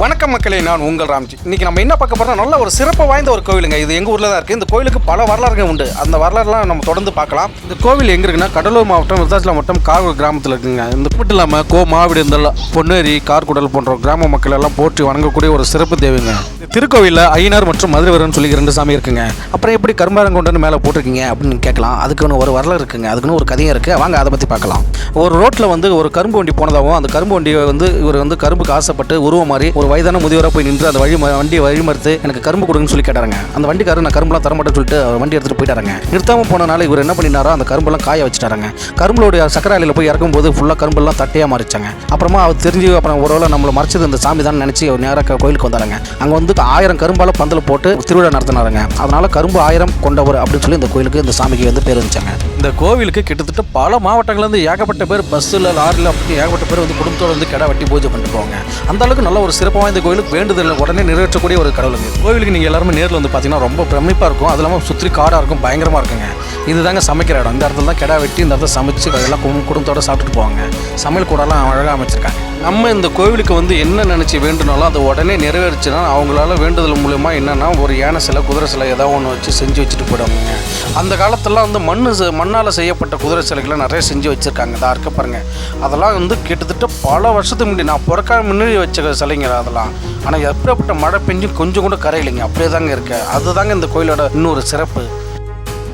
வணக்கம் மக்களே நான் உங்கள் ராம்ஜி. இன்றைக்கி நம்ம என்ன பார்க்க போகிறோம் நல்ல ஒரு சிறப்பு வாய்ந்த ஒரு கோவிலுங்க. இது எங்கள் ஊரில் தான் இருக்குது இந்த கோவிலுக்கு பல வரலாறுகள் உண்டு. அந்த வரலாறுலாம் நம்ம தொடர்ந்து பார்க்கலாம். இந்த கோவில் எங்கே இருக்குன்னா கடலூர் மாவட்டம் விருதாச்சலம் மாவட்டம் கார்கூர் கிராமத்தில் இருக்குங்க. இந்த மட்டும் இல்லாமல் கோ மாவிடுந்தல் பொன்னேரி கார்குடல் போன்ற கிராம மக்கள் எல்லாம் போற்றி வணங்கக்கூடிய ஒரு சிறப்பு தேவைங்க. இந்த திருக்கோவிலில் ஐயனார் மற்றும் மதுரவரன் சொல்லி ரெண்டு சாமி இருக்குங்க. அப்புறம் எப்படி கரும்பாரங்கொண்டன்னு மேலே போட்டிருக்கீங்க அப்படின்னு கேட்கலாம். அதுக்குன்னு ஒரு வரலாறு இருக்குங்க. அதுக்குன்னு ஒரு கதையும் இருக்குது வாங்க அதை பற்றி பார்க்கலாம். ஒரு ரோட்டில் வந்து ஒரு கரும்பு வண்டி போனதாகவும் அந்த கரும்பு வண்டியை வந்து இவர் வந்து கரும்புக்கு ஆசைப்பட்டு உருவம் மாதிரி ஒரு வயதான முதியவராக போய் நின்று அந்த வழி வண்டியை வழிமறுத்து எனக்கு கரும்பு கொடுங்கன்னு சொல்லி கேட்டாருங்க. அந்த வண்டிக்காரர் நான் கரும்புலாம் தரமாட்டேன்னு சொல்லிட்டு வண்டி எடுத்துட்டு போயிட்டாருங்க. நிறுத்தாமல் போனனால இவர் என்ன பண்ணினாரோ அந்த கரும்பெல்லாம் காய வச்சுட்டாருங்க. கரும்புடைய சக்கராலையில் போய் இறக்கும் போது ஃபுல்லாக கரும்பெல்லாம் தட்டையாக மாறிச்சாங்க அப்புறமா அவர் தெரிஞ்சு அப்புறம் ஒருவேளை நம்மளை மறைச்சது இந்த சாமி தான் நினச்சி அவர் நேராக கோயிலுக்கு வந்தாருங்க. அங்கே வந்து ஆயிரம் கரும்பால பந்தல் போட்டு திருவிழா நடத்தினாருங்க. அதனால கரும்பு ஆயிரம் கொண்டவர் அப்படின்னு சொல்லி இந்த கோயிலுக்கு இந்த சாமிக்கு வந்து பேர் வந்துச்சாங்க இந்த கோவிலுக்கு கிட்டத்தட்ட பல மாவட்டங்கள்லேருந்து ஏகப்பட்ட பேர் பஸ்ஸில் லாரியில் அப்படி ஏகப்பட்ட பேர் வந்து குடும்பத்தோடு வந்து கிடா வெட்டி பூஜை பண்ணிட்டு போவாங்க அந்த அளவுக்கு நல்ல ஒரு சிறப்பாக வாய்ந்த கோயிலுக்கு வேண்டுதல் உடனே நிறைவேற்றக்கூடிய ஒரு கடவுளுங்க கோவிலுக்கு நீங்கள் எல்லாருமே நேரில் வந்து பார்த்தீங்கன்னா ரொம்ப பிரமிப்பாக இருக்கும். அது இல்லாமல் சுற்றி காடாக இருக்கும் பயங்கரமாக இருக்குங்க. இதுதாங்க சமைக்கிற இடம். இந்த இடத்துல தான் கிடா வெட்டி இந்த இடத்துல சமைச்சு எல்லாம் குடும்பத்தோடு சாப்பிட்டுட்டு போவாங்க. சமையல் கூடலாம் அழகாக அமைச்சிருக்காங்க. நம்ம இந்த கோவிலுக்கு வந்து என்ன நினச்சி வேண்டுனாலும் அதை உடனே நிறைவேறுச்சுன்னா அவங்களால வேண்டுதல் மூலயமா என்னென்னா ஒரு யானை சிலை குதிரை சிலை ஏதாவது ஒன்று வச்சு செஞ்சு வச்சுட்டு போயிடுவாங்க. அந்த காலத்துலலாம் வந்து மண் மண்ணால் செய்யப்பட்ட குதிரை சிலைகளை நிறைய செஞ்சு வச்சுருக்காங்க. இதாக இருக்க பாருங்கள் அதெல்லாம் வந்து கிட்டத்தட்ட பல வருஷத்துக்கு முன்னாடி நான் பிறக்க முன்னாடி வச்ச சிலைங்க அதெல்லாம். ஆனால் எப்படிப்பட்ட மழை பெஞ்சு கொஞ்சம் கூட கரையிலைங்க. அப்படியே தாங்க இருக்கு. அதுதாங்க இந்த கோயிலோட இன்னொரு சிறப்பு.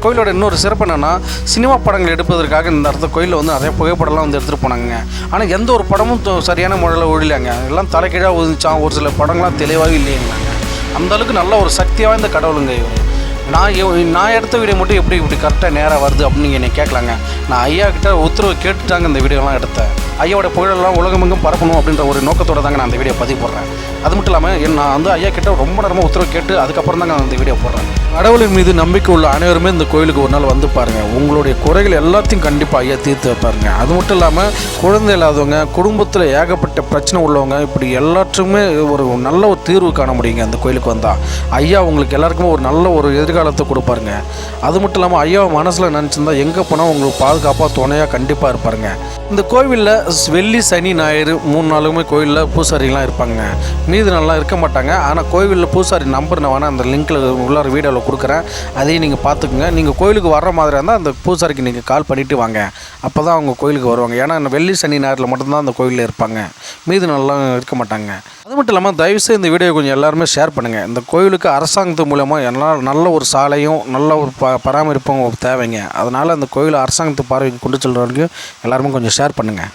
கோயிலோட இன்னொரு சிறப்பு என்னென்னா சினிமா படங்கள் எடுப்பதற்காக இந்த இடத்துல கோயிலில் வந்து நிறைய புகைப்படம்லாம் வந்து எடுத்துகிட்டு போனாங்க ஆனால் எந்த ஒரு படமும் சரியான முறையில் ஒழிலாங்க எல்லாம் தலைக்கீழாக ஒழிச்சான் ஒரு சில படங்கள்லாம் தெளிவாகவே இல்லைங்களாங்க அந்த அளவுக்கு நல்ல ஒரு சக்தி வாய்ந்த கடவுளுங்க இவர். நான் நான் எடுத்த வீடியோ மட்டும் எப்படி இப்படி கரெக்டாக நேராக வருது அப்படின்னு நீங்கள் என்னை கேட்கலாங்க நான் ஐயா கிட்ட உத்தரவு கேட்டுட்டாங்க இந்த வீடியோலாம் எடுத்தேன். ஐயாவோட புகழெல்லாம் உலகமெங்கும் பரப்பணும் அப்படின்ற ஒரு நோக்கத்தோடு தாங்க நான் அந்த வீடியோ பதிவு போடுறேன் அது மட்டும் இல்லாமல் என் நான் வந்து ஐயா கிட்ட ரொம்ப நேரமாக உத்தரவு கேட்டு அதுக்கப்புறம் தான் நான் இந்த வீடியோ போடுறேன். கடவுளின் மீது நம்பிக்கை உள்ள அனைவருமே இந்த கோயிலுக்கு ஒரு நாள் வந்து பாருங்க. உங்களுடைய குறைகள் எல்லாத்தையும் கண்டிப்பாக ஐயா தீர்த்து வைப்பாருங்க. அது மட்டும் இல்லாமல் குழந்தை இல்லாதவங்க குடும்பத்தில் ஏகப்பட்ட பிரச்சனை உள்ளவங்க இப்படி எல்லாற்றுமே ஒரு நல்ல ஒரு தீர்வு காண முடியுங்க அந்த கோயிலுக்கு வந்தால் ஐயா உங்களுக்கு எல்லாருக்குமே ஒரு நல்ல ஒரு எதிர்காலத்தை கொடுப்பாருங்க. அது மட்டும் இல்லாமல் ஐயாவை மனசில் நினச்சிருந்தா எங்கே போனால் உங்களுக்கு பாதுகாப்பாக துணையாக கண்டிப்பாக இருப்பாருங்க. இந்த கோவிலில் வெள்ளி சனி ஞாயிறு மூணு நாளுமே கோயிலில் பூசாரிலாம் இருப்பாங்க. மீதி நல்லா இருக்க மாட்டாங்க. ஆனால் கோவிலில் பூசாரி நம்பர் நான் வேணால் அந்த லிங்க்கில் உள்ளார வீடியோவில் கொடுக்குறேன். அதையும் நீங்கள் பார்த்துக்குங்க நீங்கள் கோயிலுக்கு வர்ற மாதிரி இருந்தால் அந்த பூசாரிக்கு நீங்கள் கால் பண்ணிவிட்டு வாங்க. அப்போ தான் அவங்க கோயிலுக்கு வருவாங்க. ஏன்னா வெள்ளி சனி ஞாயிறில் மட்டும்தான் அந்த கோயிலில் இருப்பாங்க. மீது நல்லா இருக்க மாட்டாங்க. அது மட்டும் இல்லாமல் தயவுசெய்து இந்த வீடியோ கொஞ்சம் எல்லாருமே ஷேர் பண்ணுங்கள் இந்த கோயிலுக்கு அரசாங்கத்து மூலமாக எல்லா நல்ல ஒரு சாலையும் நல்ல ஒரு ப பராமரிப்பும் தேவைங்க. அதனால் அந்த கோயிலை அரசாங்கத்து பார்வைக்கு கொண்டு செல்ற வரைக்கும் எல்லாருமே கொஞ்சம் ஷேர் பண்ணுங்கள்